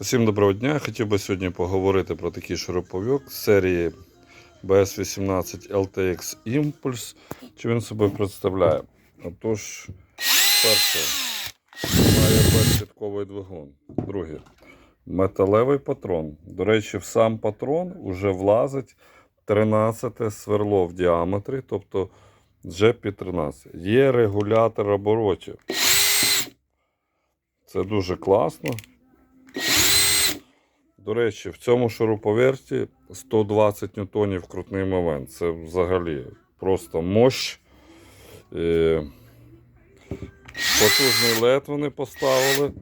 Всім доброго дня. Хотів би сьогодні поговорити про такий шуруповерт з серії BS18 LTX Impulse. Що він собою представляє? Отож, перше, має безщитковий двигун. Друге, металевий патрон. До речі, в сам патрон вже влазить 13 сверло в діаметрі, тобто GP13. Є регулятор оборотів. Це дуже класно. До речі, в цьому шуруповерті 120 ньютонів крутний момент. Це взагалі просто мощ. Потужний лед вони поставили.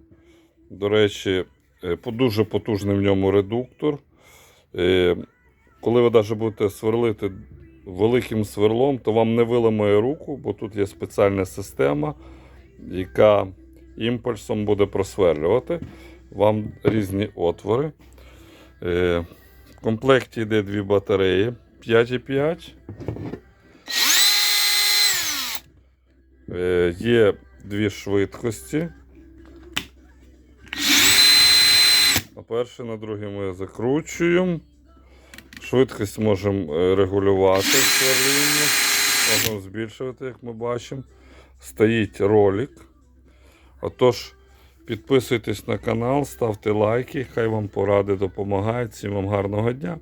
До речі, е, дуже потужний в ньому редуктор. Е, Коли ви навіть будете сверлити великим сверлом, то вам не виламає руку, бо тут є спеціальна система, яка імпульсом буде просверлювати вам різні отвори. Е, В комплекті йде дві батареї 5,5. Е, Є дві швидкості. На перший, на другий ми закручуємо. Швидкість можемо е, регулювати сверління. Можемо збільшувати, як ми бачимо. Стоїть ролик. Отож, підписуйтесь на канал, ставте лайки, хай вам поради допомагають. Всім вам гарного дня.